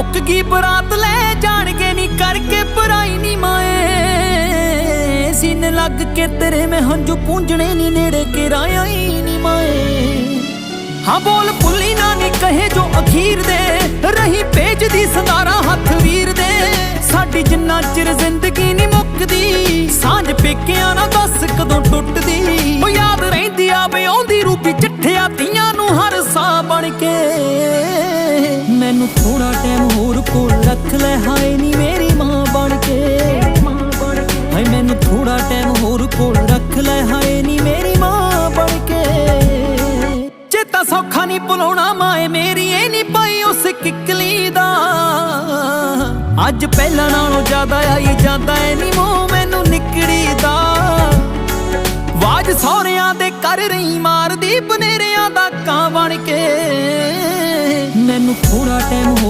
ਝੁੱਕ ਗਈ ਬਰਾਤ ਲੈ ਜਾਣ ਨਹੀਂ ਕਰਕੇ ਪਰਾਈ ਨਹੀਂ ਮਾਏ। ਸੀਨ ਲੱਗ ਕੇ ਤੇਰੇ ਮੈਂ ਹੰਝੂ ਪੂੰਝਣੇ ਨਹੀਂ ਨੇੜੇ ਕਿਰਾਇਆ ਹੀ ਨਹੀਂ ਮਾਏ। ਹਾਂ ਬੋਲ ਭੁੱਲੀ ਨਾ ਨੀ ਕਹੇ ਜੋ ਅਖੀਰ ਦੇ। ਰਹੀ ਪੇਜ ਦੀ ਸੰਦਾਰਾ ਹੱਥ ਵੀਰ ਦੇ। ਸਾਡੀ ਜਿੰਨਾ ਚਿਰ ਜ਼ਿੰਦਗੀ ਨਹੀਂ ਮੁੱਕਦੀ, ਸਾਂਝ ਪੇਕਿਆਂ ਨਾ ਦੱਸ ਕਦੋਂ ਟੁੱਟਦੀ। ਉਹ ਯਾਦ ਰਹਿੰਦੀ ਆ ਵੇ ਆਉਂਦੀ ਰੂਪੀ ਚਿੱਠਿਆ ਮੈਨੂੰ ਥੋੜਾ ਟਾਈਮ ਹੋਰ ਕੋਲ ਰੱਖ ਲੈ। ਹਾਏ ਨੀ ਮੇਰੀ ਮਾਂ ਬਣ ਕੇ। ਹਾਏ ਮੈਨੂੰ ਥੋੜਾ ਟਾਈਮ ਹੋਰ ਕੋਲ ਰੱਖ ਲੈ। ਹਾਏ ਨੀ ਮੇਰੀ ਮਾਂ ਬਣ ਕੇ। ਚੇਤਾ ਸੌਖਾ ਨਹੀਂ ਭੁਲਾਉਣਾ ਮਾਏ ਮੇਰੀ, ਇਹ ਨਹੀਂ ਪਾਈ ਉਸ ਕਿਕਲੀ ਦਾ। ਅੱਜ ਪਹਿਲਾਂ ਨਾਲੋਂ ਜ਼ਿਆਦਾ ਆਈ ਜਾਂਦਾ ਐ ਨੀ ਮੂੰਹ ਮੈਨੂੰ ਨਿਕੜੀ ਦਾ। ਵਾਜ ਸੌਰਿਆਂ ਦੇ ਕਰ ਰਹੀ ਮਾਰਦੀ, ਬਨੇਰਿਆਂ ਦਾ ਕਾਂ ਬਣ ਕੇ। ਮੈਨੂੰ ਥੋੜਾ ਟਾਈਮ